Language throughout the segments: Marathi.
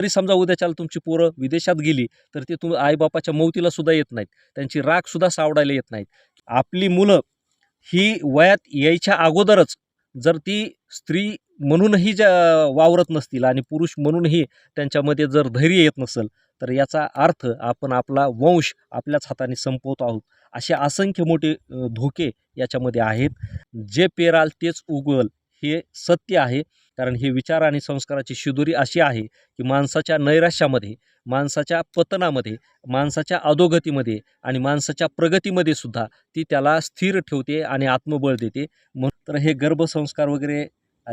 तरी समजा उद्याच्याला तुमची पोरं विदेशात गेली तर ते तुम आईबापाच्या मौतीला सुद्धा येत नाहीत. त्यांची राख सुद्धा सावडायला येत नाहीत. आपली मुलं ही वयात यायच्या अगोदरच जर ती स्त्री म्हणूनही ज्या वावरत नसतील आणि पुरुष म्हणूनही त्यांच्यामध्ये जर धैर्य येत नसेल तर याचा अर्थ आपण आपला वंश आपल्याच हाताने संपवतो आहोत. असे असंख्य मोठे धोके याच्यामध्ये आहेत. जे पेराल तेच उगवल हे सत्य आहे. कारण हे विचार आणि संस्काराची शिदुरी अशी आहे की माणसाच्या नैराश्यामध्ये माणसाच्या पतनामध्ये माणसाच्या अधोगतीमध्ये आणि माणसाच्या प्रगतीमध्ये सुद्धा ती त्याला स्थिर ठेवते आणि आत्मबळ देते. म्हणून तर हे गर्भसंस्कार वगैरे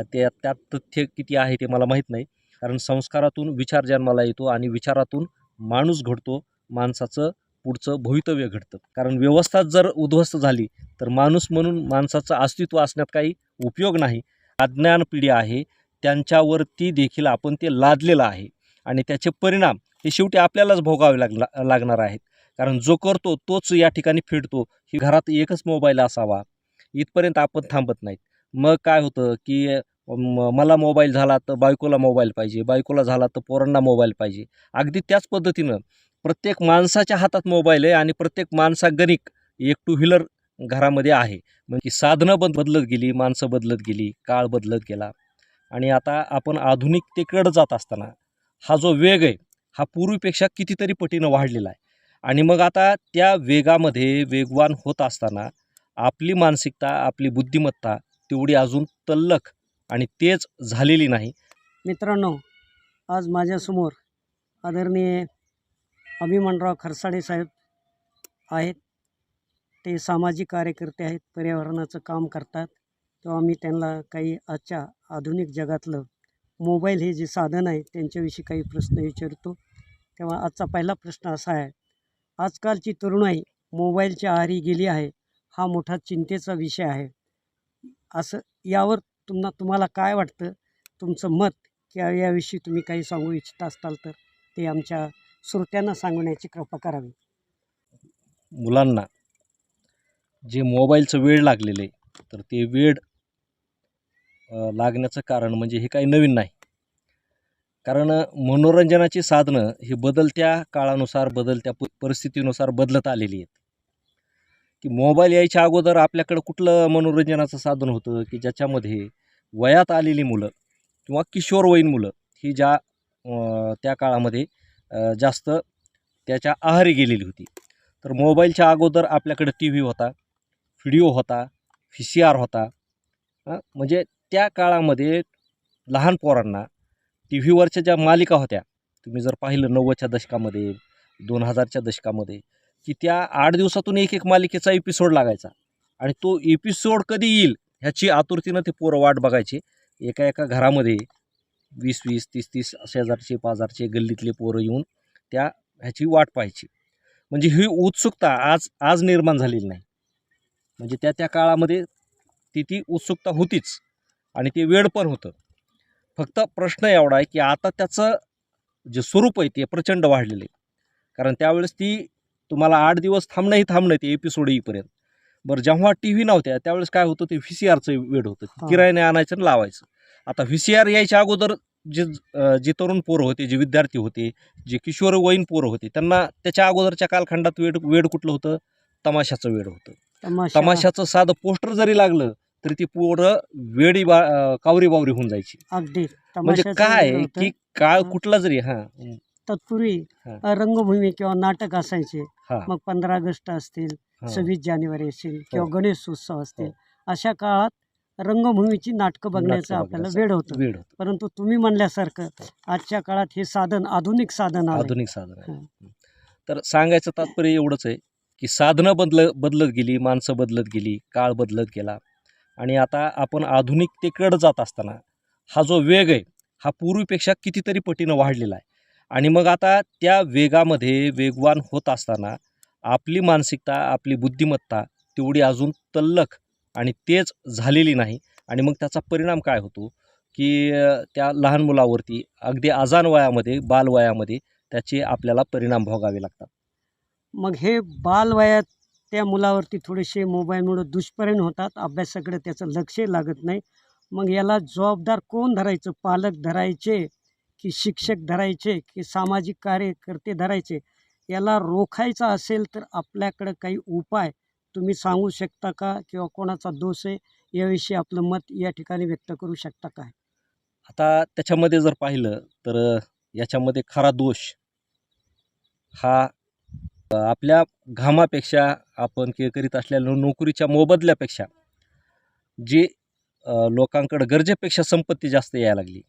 त्या त्यात तथ्य किती आहे ते मला माहीत नाही. कारण संस्कारातून विचार जन्माला येतो आणि विचारातून माणूस घडतो माणसाचं पुढचं भवितव्य घडतं. कारण व्यवस्था जर उद्ध्वस्त झाली तर माणूस म्हणून माणसाचं अस्तित्व असण्यात काही उपयोग नाही. अज्ञान पिढी आहे त्यांच्यावरती देखील आपण ते लादलेलं आहे. आणि त्याचे परिणाम हे शेवटी आपल्यालाच भोगावे लागला लागणार आहेत. कारण जो करतो तोच या ठिकाणी फिरतो ही घरात एकच मोबाईल असावा. इथपर्यंत आपण थांबत नाहीत. मग काय होतं की म- मला मोबाईल झाला तर बायकोला मोबाईल पाहिजे. बायकोला झाला तर पोरांना मोबाईल पाहिजे. अगदी त्याच पद्धतीनं प्रत्येक माणसाच्या हातात मोबाईल आहे आणि प्रत्येक माणसागणिक एक टू व्हीलर घरामध्ये आहे. म्हणजे साधनं बद बदलत गेली माणसं बदलत गेली काळ बदलत गेला. आणि आता आपण आधुनिकतेकडं जात असताना हा जो वेग आहे हा पूर्वीपेक्षा कितीतरी पटीनं वाढलेला आहे. आणि मग आता त्या वेगामध्ये वेगवान होत असताना आपली मानसिकता आपली बुद्धिमत्ता तेवढी अजून तल्लख आणि तेच झालेली नाही. मित्रांनो आज माझ्यासमोर आदरणीय अभिमनराव खरसाडे साहेब आहेत. ते सामाजिक कार्यकर्ते आहेत पर्यावरणाचं काम करतात. तेव्हा मी त्यांना काही आजच्या आधुनिक जगातलं मोबाईल हे जे साधन आहे त्यांच्याविषयी काही प्रश्न विचारतो. तेव्हा आजचा पहिला प्रश्न असा आहे आजकालची तरुणाई मोबाईलच्या आहारी गेली आहे हा मोठा चिंतेचा विषय आहे. असं यावर तुम्हा तुम्हाला काय वाटतं? तुमचं मत किंवा याविषयी तुम्ही काही सांगू इच्छित असताल तर ते आमच्या श्रोत्यांना सांगण्याची कृपा करावी. मुलांना जे मोबाईलचं वेळ लागलेलं आहे तर ते वेळ लागण्याचं कारण म्हणजे हे काही नवीन नाही. कारण मनोरंजनाची साधनं ही बदलत्या काळानुसार बदलत्या प परिस्थितीनुसार बदलत आलेली आहेत. की मोबाईल यायच्या अगोदर आपल्याकडं कुठलं मनोरंजनाचं साधन होतं की ज्याच्यामध्ये वयात आलेली मुलं किंवा किशोरवयीन मुलं ही ज्या त्या काळामध्ये जास्त त्याच्या आहारी गेलेली होती. तर मोबाईलच्या अगोदर आपल्याकडे टी व्ही होता व्हिडिओ होता व्ही सी आर होता म्हणजे त्या काळामध्ये लहान पोरांना टी व्हीवरच्या ज्या मालिका होत्या तुम्ही जर पाहिलं नव्वदच्या दशकामध्ये दोन हजारच्या दशकामध्ये की त्या आठ दिवसातून एक एक मालिकेचा एपिसोड लागायचा. आणि तो एपिसोड कधी येईल ह्याची आतुरतीनं ते पोरं वाट बघायचे. एका एका घरामध्ये वीस वीस तीस तीस शेजारचे पाजारचे गल्लीतले पोरं येऊन त्या ह्याची वाट पाहायची. म्हणजे ही उत्सुकता आज आज निर्माण झालेली नाही. म्हणजे त्या त्या काळामध्ये ती ती उत्सुकता होतीच. आणि ते वेळ पण होतं. फक्त प्रश्न एवढा आहे की आता त्याचं जे स्वरूप आहे ते प्रचंड वाढलेलं आहे. कारण त्यावेळेस ती तुम्हाला आठ दिवस थांबणंही थांबणं ते एपिसोड येईपर्यंत. बरं जेव्हा टी व्ही नव्हत्या त्यावेळेस काय होतं ते व्ही सी आरचं वेळ होतं. किरायाने आणायचं आणि लावायचं. आता व्ही सी आर यायच्या अगोदर जे जे तरुण पोरं होते जे विद्यार्थी होते जे किशोरवयीन पोरं होते त्यांना त्याच्या अगोदरच्या कालखंडात वेळ वेळ कुठलं होतं? तमाशाचं वेळ होतं. तमाशाचं साधं पोस्टर जरी लागलं तरी ती पोरं वेडी बा कावरी बावरी होऊन जायची अगदी म्हणजे काय. की काळ हां. कुठला जरी हां तत्पूर्वी हां. रंगभूमी किंवा नाटक असायचे हां मग पंधरा ऑगस्ट असतील हां. सव्वीस जानेवारी असेल किंवा हो. गणेश उत्सव असतील हो. अशा काळात रंगभूमीची नाटकं बघण्याचं आपल्याला वेळ होतं परंतु तुम्ही म्हणल्यासारखं आजच्या काळात हे साधन आधुनिक साधन. आधुनिक साधन हां. तर सांगायचं तात्पर्य एवढंच आहे की साधनं बदल बदलत गेली माणसं बदलत गेली काळ बदलत गेला. आणि आता आपण आधुनिकतेकडं जात असताना हा जो वेग आहे हा पूर्वीपेक्षा कितीतरी पटीनं वाढलेला आहे. आणि मग आता त्या वेगामध्ये वेगवान होत असताना आपली मानसिकता आपली बुद्धिमत्ता तेवढी अजून तल्लख आणि तेज झालेली नाही. आणि मग त्याचा परिणाम काय होतो? की त्या लहान मुलावरती अगदी अजान वयामध्ये बालवयामध्ये त्याचे आपल्याला परिणाम भोगावे लागतात. मग हे बालवयात त्या मुलावरती थोडेसे मोबाईलमुळं दुष्परिणाम होतात. अभ्यासाकडे त्याचं लक्ष लागत नाही. मग याला जबाबदार कोण धरायचं? पालक धरायचे की शिक्षक धरायचे की सामाजिक कार्यकर्ते धरायचे? याला रोखायचं असेल तर आपल्याकडं काही उपाय तुम्ही सांगू शकता का? किंवा कोणाचा दोष आहे? याविषयी आपलं मत या ठिकाणी व्यक्त करू शकता का? आता त्याच्यामध्ये जर पाहिलं तर याच्यामध्ये खरा दोष हा आपल्या घामापेक्षा आपण के करीत असलेल्या नोकरीच्या मोबदल्यापेक्षा जी लोकांकडं गरजेपेक्षा संपत्ती जास्त यायला लागली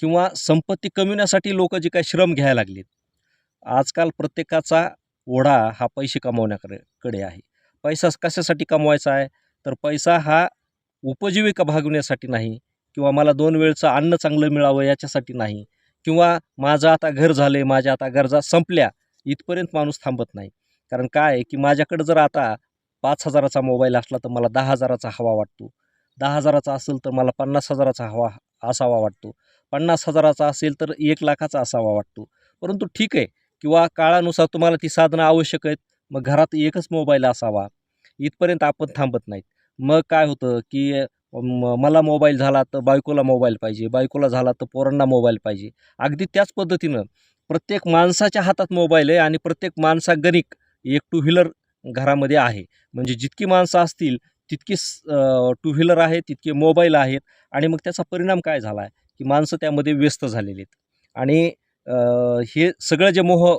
किंवा संपत्ती कमविण्यासाठी लोक जे काही श्रम घ्यायला लागलेत आजकाल प्रत्येकाचा ओढा हा पैसे कमवण्याकडे कडे आहे. पैसा कशासाठी कमवायचा आहे? तर पैसा हा उपजीविका भागवण्यासाठी नाही किंवा मला दोन वेळचं अन्न चांगलं मिळावं याच्यासाठी नाही किंवा माझं आता घर झाले माझ्या आता गरजा संपल्या इथपर्यंत माणूस थांबत नाही. कारण काय आहे की माझ्याकडं जर आता पाच हजाराचा मोबाईल असला तर मला दहा हजाराचा हवा वाटतो. दहा हजाराचा असेल तर मला पन्नास हजाराचा हवा असावा वाटतो. पन्नास हजाराचा असेल तर एक लाखाचा असावा वाटतो. परंतु ठीक आहे किंवा काळानुसार तुम्हाला ती साधनं आवश्यक आहेत. मग घरात एकच मोबाईल असावा. इथपर्यंत आपण थांबत नाहीत. मग काय होतं की म मला मोबाईल झाला तर बायकोला मोबाईल पाहिजे. बायकोला झाला तर पोरांना मोबाईल पाहिजे. अगदी त्याच पद्धतीनं प्रत्येक माणसाच्या हातात मोबाईल आहे आणि प्रत्येक माणसागणिक एक टू व्हीलर घरामध्ये आहे. म्हणजे जितकी माणसं असतील तितकी टू व्हीलर आहे तितके मोबाईल आहेत आणि मग त्याचा परिणाम काय झाला आहे? की माणसं त्यामध्ये व्यस्त झालेली आहेत. आणि हे सगळं जे मोह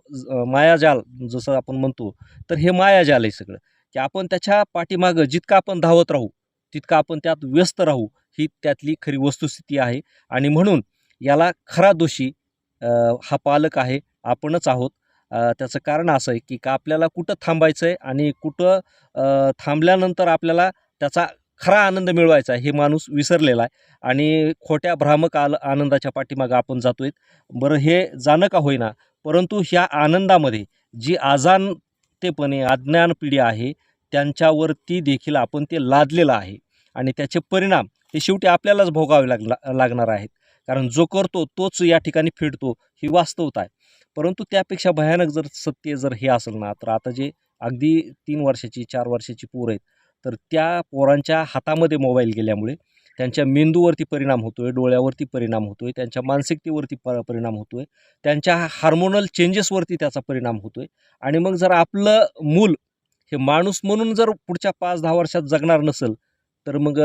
मायाजाल जसं आपण म्हणतो तर हे मायाजाल आहे सगळं. की आपण त्याच्या पाठीमागं जितकं आपण धावत राहू तितकं आपण त्यात व्यस्त राहू ही त्यातली खरी वस्तुस्थिती आहे. आणि म्हणून याला खरा दोषी हा पालक आहे आपणच आहोत. त्याचं कारण असं आहे की का आपल्याला कुठं थांबायचं आहे आणि कुठं थांबल्यानंतर आपल्याला त्याचा खरा आनंद मिळवायचा आहे हे माणूस विसरलेला आहे. आणि खोट्या भ्रामक आल आनंदाच्या पाठीमागं आपण जातो आहे बरं हे जाणं का होईना परंतु ह्या आनंदामध्ये जी अजाणतेपणे अज्ञान पिढी आहे त्यांच्यावरती देखील आपण ते लादलेलं आहे. आणि त्याचे परिणाम हे शेवटी आपल्यालाच भोगावे लागला लागणार आहेत. कारण जो करतो तोच या ठिकाणी फेडतो ही वास्तवता आहे. परंतु त्यापेक्षा भयानक जर सत्य जर हे असेल ना तर आता जे अगदी तीन वर्षाची चार वर्षाची पोरं आहेत तर त्या पोरांच्या हातामध्ये मोबाईल गेल्यामुळे त्यांच्या मेंदूवरती परिणाम होतो आहे डोळ्यावरती परिणाम होतो आहे त्यांच्या मानसिकतेवरती प परिणाम होतो आहे त्यांच्या हार्मोनल चेंजेसवरती त्याचा परिणाम होतो आहे आणि मग जर आपलं मूल हे माणूस म्हणून जर पुढच्या पाच दहा वर्षात जगणार नसेल तर मग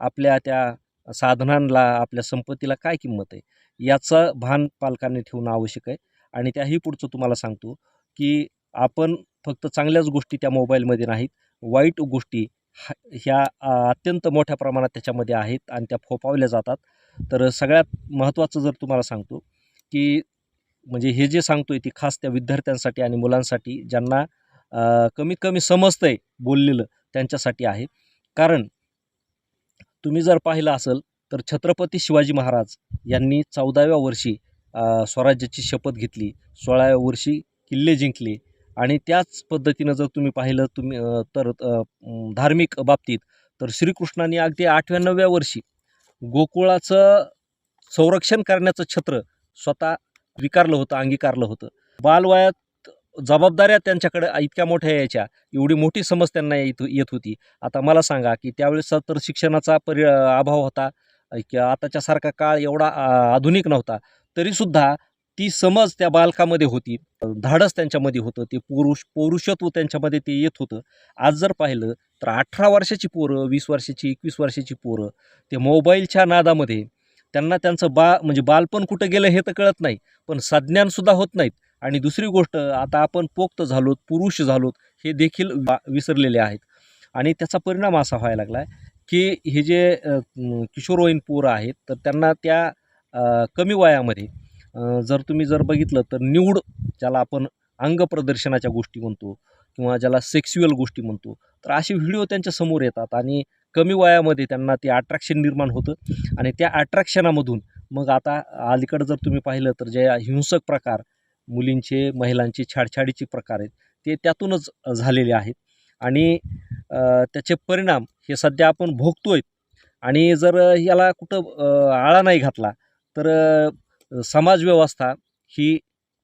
आपल्या त्या साधनांना आपल्या संपत्तीला काय किंमत आहे? याचं भान पालकांनी ठेवणं आवश्यक आहे. आणि त्याही पुढचं तुम्हाला सांगतो की आपण फक्त चांगल्याच गोष्टी त्या मोबाईलमध्ये नाहीत वाईट गोष्टी हा ह्या अत्यंत मोठ्या प्रमाणात त्याच्यामध्ये आहेत आणि त्या फोपावल्या जातात. तर सगळ्यात महत्त्वाचं जर तुम्हाला सांगतो की म्हणजे हे जे सांगतो आहे ती खास त्या विद्यार्थ्यांसाठी आणि मुलांसाठी ज्यांना कमीत कमी समजतं आहे बोललेलं त्यांच्यासाठी आहे. कारण तुम्ही जर पाहिलं असेल तर छत्रपती शिवाजी महाराज यांनी चौदाव्या वर्षी स्वराज्याची शपथ घेतली सोळाव्या वर्षी किल्ले जिंकले आणि त्याच पद्धतीनं जर तुम्ही पाहिलं तुम्ही तर धार्मिक बाबतीत तर श्रीकृष्णाने अगदी आठव्या नवव्या वर्षी गोकुळाचं संरक्षण करण्याचं छत्र स्वतः विकारलं होतं अंगीकारलं होतं. बालवयात जबाबदाऱ्या त्यांच्याकडे इतक्या मोठ्या यायच्या एवढी मोठी समज त्यांना येत येत होती. आता मला सांगा की त्यावेळेस तर शिक्षणाचा परि अभाव होता की आताच्यासारखा काळ एवढा आ, आधुनिक नव्हता तरीसुद्धा ती समज त्या बालकामध्ये होती. धाडस त्यांच्यामध्ये होतं ते पुरुष पौरुषत्व त्यांच्यामध्ये ते येत होतं. आज जर पाहिलं तर अठरा वर्षाची पोरं वीस वर्षाची एकवीस वर्षाची पोरं ते मोबाईलच्या नादामध्ये त्यांना त्यांचं बा म्हणजे बालपण कुठं गेलं हे तर कळत नाही पण संज्ञानसुद्धा होत नाहीत. आणि दुसरी गोष्ट आता आपण पोक्त झालोत पुरुष झालोत हे देखील बा विसरलेले आहेत. आणि त्याचा परिणाम असा व्हायला लागला आहे की हे जे किशोरवयीन पोरं आहेत तर त्यांना त्या कमी वयामध्ये जर तुम्ही जर बघितलं तर निवड ज्याला आपण अंग प्रदर्शनाच्या गोष्टी म्हणतो किंवा ज्याला सेक्स्युअल गोष्टी म्हणतो तर असे व्हिडिओ त्यांच्यासमोर येतात आणि कमी वयामध्ये त्यांना ते अट्रॅक्शन निर्माण होतं आणि त्या अट्रॅक्शनामधून मग आता अलीकडं जर तुम्ही पाहिलं तर जे हिंसक प्रकार मुलींचे महिलांचे छाडछाडीचे प्रकार आहेत. ते त्यातूनच झालेले आहेत. आणि त्याचे परिणाम हे सध्या आपण भोगतो आहेत आणि जर याला कुठं आळा नाही घातला तर समाजव्यवस्था ही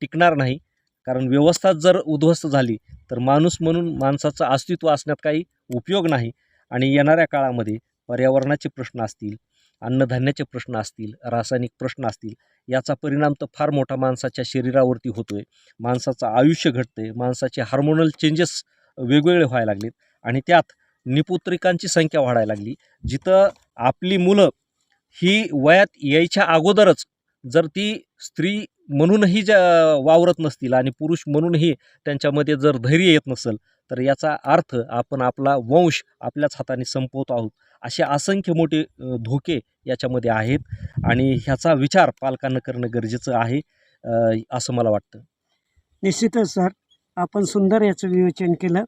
टिकणार नाही. कारण व्यवस्था जर उद्ध्वस्त झाली तर माणूस म्हणून माणसाचं अस्तित्व असण्यात काही उपयोग नाही. आणि येणाऱ्या काळामध्ये पर्यावरणाचे प्रश्न असतील अन्नधान्याचे प्रश्न असतील रासायनिक प्रश्न असतील याचा परिणाम तर फार मोठा माणसाच्या शरीरावरती होतो आहे माणसाचं आयुष्य घटतं आहे माणसाचे हार्मोनल चेंजेस वेगवेगळे व्हायला लागलेत आणि त्यात निपुत्रिकांची संख्या वाढायला लागली. जिथं आपली मुलं ही वयात यायच्या अगोदरच जर ती स्त्री म्हणूनही ज्या वावरत नसतील आणि पुरुष म्हणूनही त्यांच्यामध्ये जर धैर्य येत नसेल तर याचा अर्थ आपण आपला वंश आपल्याच हाताने संपवतो आहोत. असे असंख्य मोठे धोके याच्यामध्ये आहेत आणि ह्याचा विचार पालकांना करणं गरजेचं आहे असं मला वाटतं. निश्चितच सर. आपण सुंदर याचं विवेचन केलं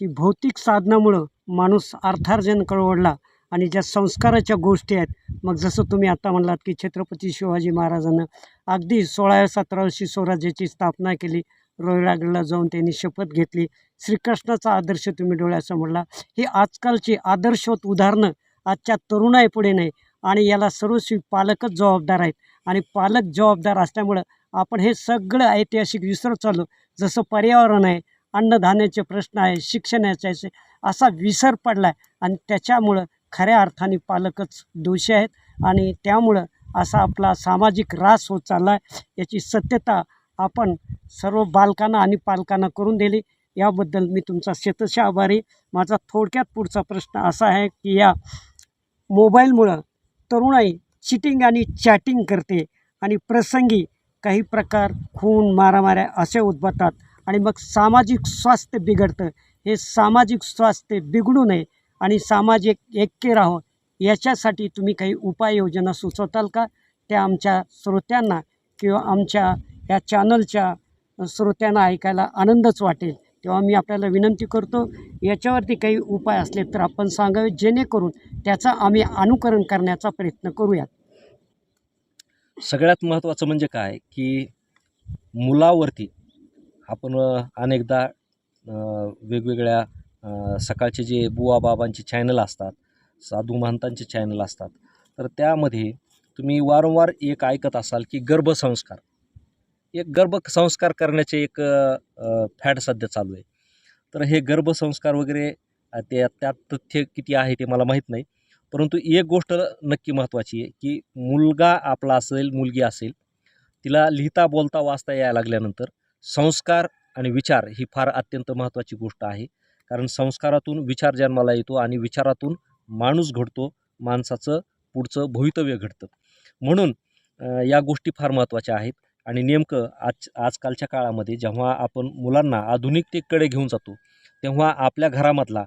की भौतिक साधनामुळं माणूस अर्थार्जन कळवडला आणि ज्या संस्काराच्या गोष्टी आहेत मग जसं तुम्ही आता म्हणलात की छत्रपती शिवाजी महाराजांना अगदी सोळाव्या सतराव्याशी स्वराज्याची स्थापना केली रोहिरागडला जाऊन त्यांनी शपथ घेतली श्रीकृष्णाचा आदर्श तुम्ही डोळ्यासमोरला म्हणला ही आजकालची आदर्शवत उदाहरणं आजच्या तरुणाईपुढे नाही. आणि याला सर्वस्वी पालकच जबाबदार आहेत. आणि पालक जबाबदार असल्यामुळं आपण हे सगळं ऐतिहासिक विसरत चाललो. जसं पर्यावरण आहे अन्नधान्याचे प्रश्न आहे शिक्षणाचे आहे असा विसर पडला आहे आणि त्याच्यामुळं खऱ्या अर्थाने पालकच दोषी आहेत. आणि त्यामुळं असा आपला सामाजिक ऱ्हास होत चालला आहे याची सत्यता आपण सर्व बालकांना आणि पालकांना करून दिली. याबद्दल मी तुमचा शेतश आभारी. माझा थोडक्यात पुढचा प्रश्न असा आहे की या मोबाईलमुळं तरुणाई चिटिंग आणि चॅटिंग करते आणि प्रसंगी काही प्रकार खून मारामाऱ्या असे उद्भवतात आणि मग सामाजिक स्वास्थ्य बिघडतं. हे सामाजिक स्वास्थ्य बिघडू नये आणि सामाजिक ऐक्य राहो. याच्यासाठी तुम्ही काही उपाययोजना सुचवताल का? त्या आमच्या श्रोत्यांना किंवा आमच्या या चॅनलच्या श्रोत्यांना ऐकायला आनंदच वाटेल. तेव्हा मी आपल्याला विनंती करतो याच्यावरती काही उपाय असले तर आपण सांगावे जेणेकरून त्याचा आम्ही अनुकरण करण्याचा प्रयत्न करूयात. सगळ्यात महत्त्वाचं म्हणजे काय? की मुलावरती आपण अनेकदा वेगवेगळ्या सकाळचे जे बुवा बाबांचे चॅनल असतात साधू महंतांचे चॅनल असतात तर त्यामध्ये तुम्ही वारंवार एक ऐकत असाल की गर्भसंस्कार एक गर्भसंस्कार करण्याचे एक फॅड सध्या चालू आहे. तर हे गर्भसंस्कार वगैरे ते त्यात तथ्य किती आहे ते मला माहीत नाही. परंतु एक गोष्ट नक्की महत्त्वाची आहे की मुलगा आपला असेल मुलगी असेल तिला लिहिता बोलता वाचता यायला लागल्यानंतर संस्कार आणि विचार ही फार अत्यंत महत्त्वाची गोष्ट आहे. कारण संस्कारातून विचार जन्माला येतो आणि विचारातून माणूस घडतो माणसाचं पुढचं भवितव्य घडतं. म्हणून या गोष्टी फार महत्त्वाच्या आहेत. आणि नेमकं आज आजकालच्या काळामध्ये जेव्हा आपण मुलांना आधुनिकतेकडे घेऊन जातो तेव्हा आपल्या घरामधला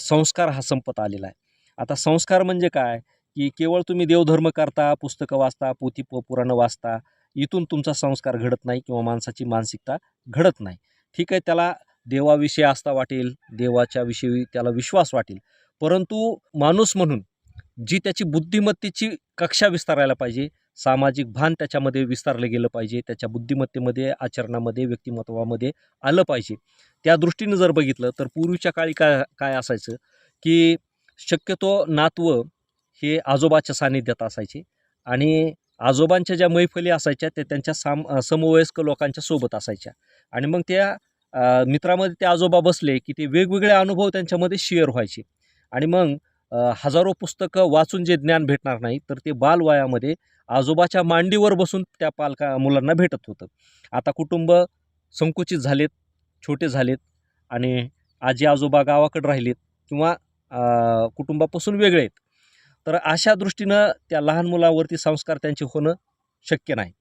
संस्कार हा संपत आलेला आहे. आता संस्कार म्हणजे काय? की केवळ तुम्ही देवधर्म करता पुस्तकं वाचता पोथी प पुराणं वाचता इथून तुमचा संस्कार घडत नाही किंवा माणसाची मानसिकता घडत नाही. ठीक आहे त्याला देवाविषयी आस्था वाटेल देवाच्या विषयी त्याला विश्वास वाटेल. परंतु माणूस म्हणून जी त्याची बुद्धिमत्तेची कक्षा विस्तारायला पाहिजे सामाजिक भान त्याच्यामध्ये विस्तारलं गेलं पाहिजे त्याच्या बुद्धिमत्तेमध्ये आचरणामध्ये व्यक्तिमत्वामध्ये आलं पाहिजे. त्या दृष्टीनं जर बघितलं तर पूर्वीच्या काळी काय काय असायचं की शक्यतो नातवं हे आजोबाच्या सान्निध्यात असायचे आणि आजोबांच्या ज्या मैफली असायच्या त्या त्यांच्या साम समवयस्क लोकांच्या सोबत असायच्या. आणि मग त्या मित्रामध्ये ते आजोबा बसले की ते वेगवेगळे अनुभव त्यांच्यामध्ये शेअर व्हायचे. आणि मग हजारो पुस्तकं वाचून जे ज्ञान भेटणार नाही तर ते बालवयामध्ये आजोबाच्या मांडीवर बसून त्या पालका मुलांना भेटत होतं. आता कुटुंब संकुचित झालेत छोटे झालेत आणि आजी आजोबा गावाकडे राहिलेत किंवा कुटुंबापासून वेगळे आहेत. तर अशा दृष्टीनं त्या लहान मुलावरती संस्कार त्यांचे होणं शक्य नाही.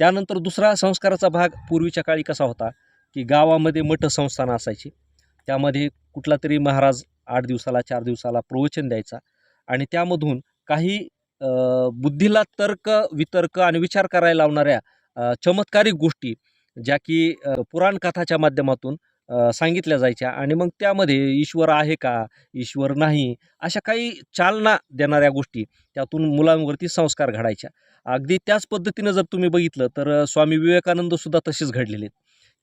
त्यानंतर दुसरा संस्काराचा भाग पूर्वीच्या काळी कसा होता? की गावामध्ये मठ संस्थान असायची. त्यामध्ये कुठला तरी महाराज आठ दिवसाला चार दिवसाला प्रवचन द्यायचा आणि त्यामधून काही बुद्धीला तर्क वितर्क आणि विचार करायला लावणाऱ्या चमत्कारिक गोष्टी ज्या की पुराणकथाच्या पुराण कथाच्या माध्यमातून सांगितल्या जायच्या. आणि मग त्यामध्ये ईश्वर आहे का ईश्वर नाही अशा काही चालना देणाऱ्या गोष्टी त्यातून मुलांवरती संस्कार घडायच्या. अगदी त्याच पद्धतीनं जर तुम्ही बघितलं तर स्वामी विवेकानंदसुद्धा तसेच घडलेले आहेत.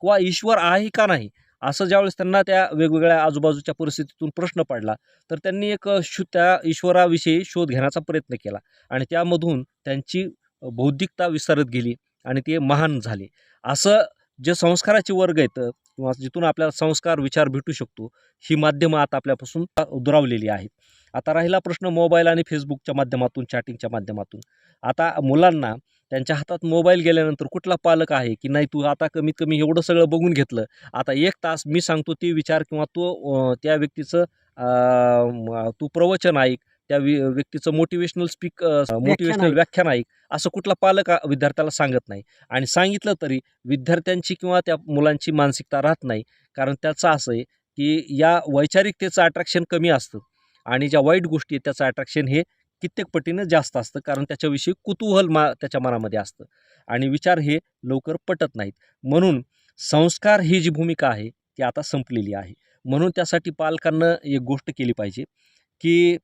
किंवा ईश्वर आहे का नाही असं ज्यावेळेस त्यांना त्या वेगवेगळ्या आजूबाजूच्या परिस्थितीतून प्रश्न पडला तर त्यांनी एक शु त्या ईश्वराविषयी शोध घेण्याचा प्रयत्न केला आणि त्यामधून त्यांची बौद्धिकता विसरत गेली आणि ते महान झाले. असं जे संस्काराचे वर्ग आहेत किंवा जिथून आपल्याला संस्कार विचार भेटू शकतो ही माध्यमं आता आपल्यापासून दुरावलेली आहेत. आता राहिला प्रश्न मोबाईल आणि फेसबुकच्या माध्यमातून चॅटिंगच्या माध्यमातून. आता मुलांना त्यांच्या हातात मोबाईल गेल्यानंतर कुठला पालक आहे की नाही? तू आता कमीत कमी एवढं सगळं बघून घेतलं. आता एक तास मी सांगतो ते विचार किंवा तो त्या व्यक्तीचं तू प्रवचन ऐक. त्या व्यक्तीचं मोटिवेशनल स्पीक मोटिवेशनल. व्याख्यान ऐक. असं कुठला पालक विद्यार्थ्याला सांगत नाही. आणि सांगितलं तरी विद्यार्थ्यांची किंवा त्या मुलांची मानसिकता राहत नाही. कारण त्याचं असं आहे की या वैचारिकतेचं अट्रॅक्शन कमी असतं. आणि ज्या वाईट गोष्टी आहेत त्याचं अट्रॅक्शन हे कित्येक पटीनं जास्त असतं. कारण त्याच्याविषयी कुतूहल मा त्याच्या मनामध्ये असतं. आणि विचार हे लवकर पटत नाहीत. म्हणून संस्कार ही जी भूमिका आहे ती आता संपलेली आहे. म्हणून त्यासाठी पालकांना एक गोष्ट केली पाहिजे की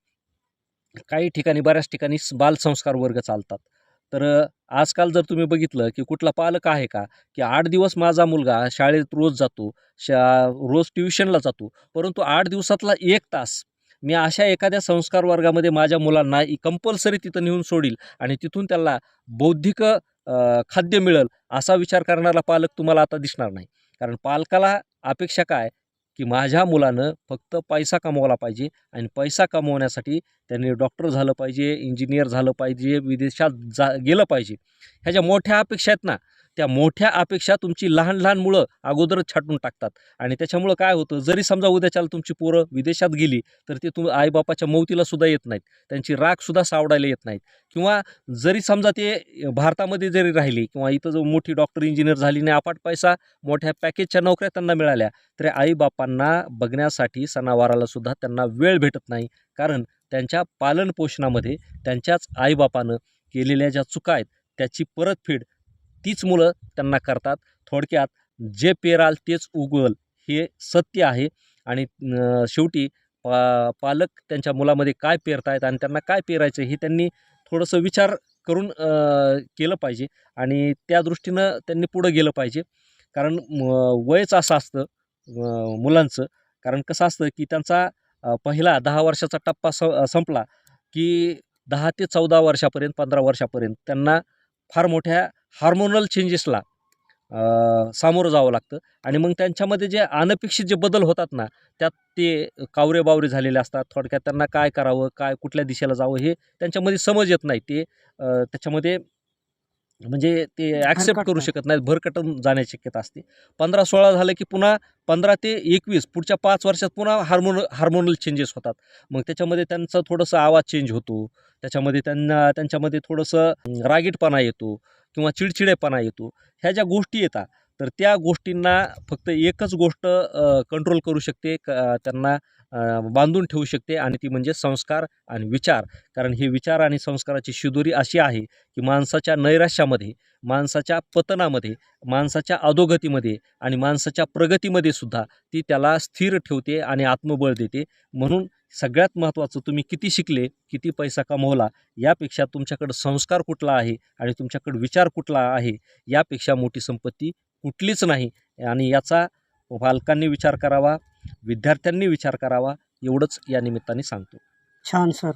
काही ठिकाणी बऱ्याच ठिकाणी बालसंस्कार वर्ग चालतात. तर आजकाल जर तुम्ही बघितलं की कुठला पालक आहे का की आठ दिवस माझा मुलगा शाळेत रोज जातो शा रोज ट्युशनला जातो परंतु आठ दिवसातला एक तास मी अशा एखाद्या संस्कार वर्गामध्ये माझ्या मुलांना कंपल्सरी तिथं नेऊन सोडील आणि तिथून त्याला बौद्धिक खाद्य मिळेल असा विचार करणारा पालक तुम्हाला आता दिसणार नाही. कारण पालकाला अपेक्षा काय? की माझ्या मुलानं फक्त पैसा कमवला पाहिजे आणि पैसा कमवण्यासाठी त्यांनी डॉक्टर झालं पाहिजे इंजिनियर झालं पाहिजे विदेशात जा गेलं पाहिजे. ह्या ज्या मोठ्या अपेक्षा आहेत ना. त्या मोठ्या अपेक्षा तुमची लहान लहान मुलं अगोदरच छाटून टाकतात. आणि त्याच्यामुळं काय होतं जरी समजा उद्याच्याला तुमची पोरं विदेशात गेली तर ते तुम आईबापाच्या मौतीला सुद्धा येत नाहीत. त्यांची राखसुद्धा सावडायला येत नाहीत. किंवा जरी समजा ते भारतामध्ये जरी राहिली किंवा इथं जो मोठी डॉक्टर इंजिनियर झाली नाही अपाट पैसा मोठ्या पॅकेजच्या नोकऱ्या त्यांना मिळाल्या तरी आईबापांना बघण्यासाठी सणावाराला सुद्धा त्यांना वेळ भेटत नाही. कारण त्यांच्या पालनपोषणामध्ये त्यांच्याच आईबापानं केलेल्या ज्या चुका आहेत त्याची परतफेड तीच मुलं त्यांना करतात. थोडक्यात जे पेराल तेच उगवल हे सत्य आहे. आणि शेवटी पा पालक त्यांच्या मुलामध्ये काय पेरतायत आणि त्यांना काय पेरायचं हे त्यांनी थोडंसं विचार करून केलं पाहिजे. आणि त्या दृष्टीनं त्यांनी पुढं गेलं पाहिजे. कारण म- वयच असं असतं मुलांचं. कारण कसं असतं की त्यांचा पहिला दहा वर्षाचा टप्पा स संपला की दहा ते चौदा वर्षापर्यंत पंधरा वर्षापर्यंत त्यांना फार मोठ्या हार्मोनल चेंजेसला सामोरं जावं लागतं. आणि मग त्यांच्यामध्ये जे अनपेक्षित जे बदल होतात ना त्यात ते कावरे बावरे झालेले असतात. थोडक्यात त्यांना काय करावं काय कुठल्या दिशेला जावं हे त्यांच्यामध्ये समज येत नाही. ते त्याच्यामध्ये म्हणजे ते ॲक्सेप्ट करू. शकत नाहीत. भरकटून जाण्याची शक्यता असते. पंधरा सोळा झालं की पुन्हा पंधरा ते एकवीस पुढच्या पाच वर्षात पुन्हा हार्मोन हार्मोनल चेंजेस होतात. मग त्याच्यामध्ये त्यांचा थोडंसं आवाज चेंज होतो. त्याच्यामध्ये त्यांना त्यांच्यामध्ये थोडंसं रागीटपणा येतो. किंवा चिडचिडेपणा येतो ह्या ज्या गोष्टी येतात तर त्या गोष्टींना फक्त एकच गोष्ट कंट्रोल करू शकते क त्यांना बांधून ठेवू शकते आणि ती म्हणजे संस्कार आणि विचार. कारण हे विचार आणि संस्काराची शिदोरी अशी आहे की माणसाच्या नैराश्यामध्ये माणसाच्या पतनामध्ये माणसाच्या अधोगतीमध्ये आणि माणसाच्या प्रगतीमध्ये सुद्धा ती त्याला स्थिर ठेवते आणि आत्मबळ देते. म्हणून सगळ्यात महत्त्वाचं तुम्ही किती शिकले किती पैसा कमवला यापेक्षा तुमच्याकडं संस्कार कुठला आहे आणि तुमच्याकडं विचार कुठला आहे यापेक्षा मोठी संपत्ती कुठलीच नाही. आणि याचा पालकांनी विचार करावा विद्यार्थ्यांनी विचार करावा एवढंच या निमित्ताने सांगतो. छान सर.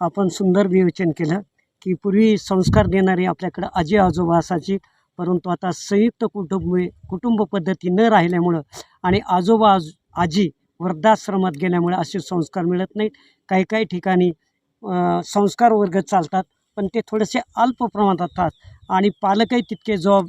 आपण सुंदर विवेचन केलं की पूर्वी संस्कार देणारे आपल्याकडं आजी आजोबा असायची परंतु आता संयुक्त कुटुंब कुटुंब पद्धती न राहिल्यामुळं आणि आजोबा आज आजी वृद्धाश्रमात गेल्यामुळे असे संस्कार मिळत नाहीत. काही काही ठिकाणी संस्कार वर्ग चालतात पण ते थोडेसे अल्प प्रमाणात असतात. आणि पालकही तितके जबाब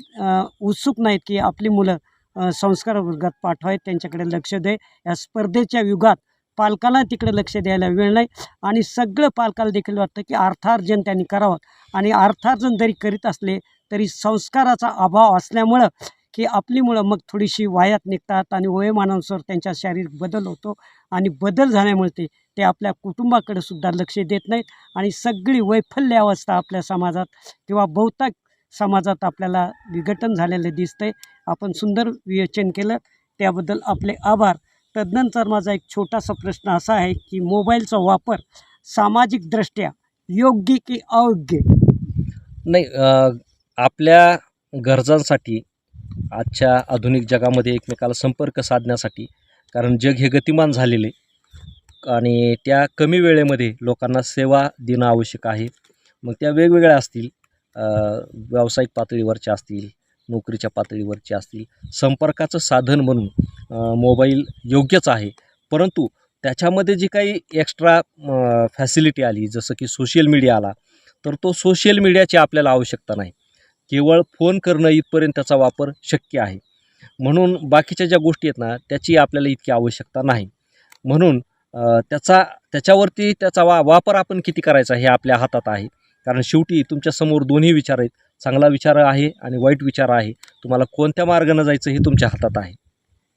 उत्सुक नाहीत की आपली मुलं संस्कार वर्गात पाठवायत. त्यांच्याकडे लक्ष दे. या स्पर्धेच्या युगात पालकाला तिकडे लक्ष द्यायला वेळ नाही. आणि सगळं पालकाला देखील वाटतं की अर्थार्जन त्यांनी करावं. आणि अर्थार्जन जरी करीत असले तरी संस्काराचा अभाव असल्यामुळं की आपली मुळं मग थोडीशी वायात निघतात आणि वयोमानानुसार त्यांच्या शारीरिक बदल होतो आणि बदल झाल्यामुळे ते ते आपल्या कुटुंबाकडे सुद्धा लक्ष देत नाहीत आणि सगळी वैफल्य अवस्था आपल्या समाजात किंवा बहुतांश समाजात आपल्याला विघटन झालेलं दिसतंय. आपण सुंदर विवेचन केलं. त्याबद्दल आपले आभार. तदनंतर माझा एक छोटासा प्रश्न असा आहे की मोबाईलचा वापर सामाजिकदृष्ट्या योग्य की अयोग्य? नाही आपल्या गरजांसाठी आजच्या आधुनिक जगामध्ये एकमेकाला संपर्क साधण्यासाठी कारण जग हे गतिमान झालेले आणि त्या कमी वेळेमध्ये लोकांना सेवा देणं आवश्यक आहे. मग त्या वेगवेगळ्या असतील व्यावसायिक पातळीवरच्या असतील नोकरीच्या पातळीवरच्या असतील संपर्काचं साधन म्हणून मोबाईल योग्यच आहे. परंतु त्याच्यामध्ये जी काही एक्स्ट्रा फॅसिलिटी आली जसं की सोशल मीडिया आला तर तो सोशल मीडियाची आपल्याला आवश्यकता नाही. केवळ फोन करणं इथपर्यंत त्याचा वापर शक्य आहे. म्हणून बाकीच्या ज्या गोष्टी आहेत ना त्याची आपल्याला इतकी आवश्यकता नाही. म्हणून त्याचा त्याच्यावरती त्याचा वा वापर आपण किती करायचा हे आपल्या हातात आहे. कारण शेवटी तुमच्यासमोर दोन्ही विचार आहेत. चांगला विचार आहे आणि वाईट विचार आहे. तुम्हाला कोणत्या मार्गानं जायचं हे तुमच्या हातात आहे.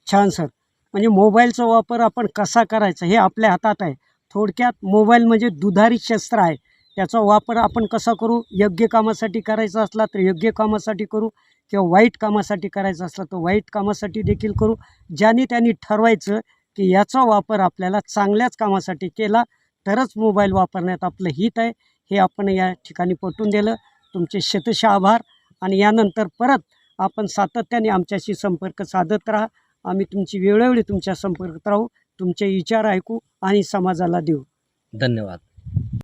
छान सर. म्हणजे मोबाईलचा वापर आपण कसा करायचा हे आपल्या हातात आहे. थोडक्यात मोबाईल म्हणजे दुधारी शस्त्र आहे. त्याचा वापर आपण कसा करू? योग्य कामासाठी करायचा असला तर योग्य कामासाठी करू किंवा वाईट कामासाठी करायचा असला तर वाईट कामासाठी देखील करू ज्याने त्यांनी ठरवायचं की याचा वापर आपल्याला चांगल्याच कामासाठी केला तरच मोबाईल वापरण्यात आपलं हित आहे. हे आपण या ठिकाणी पटवून दिलं. तुमचे शतश आभार आणि यानंतर परत आपण सातत्याने आमच्याशी संपर्क साधत राहा. आम्ही तुमची वेळोवेळी तुमच्या संपर्कात राहू तुमचे विचार ऐकू आणि समाजाला देऊ. धन्यवाद.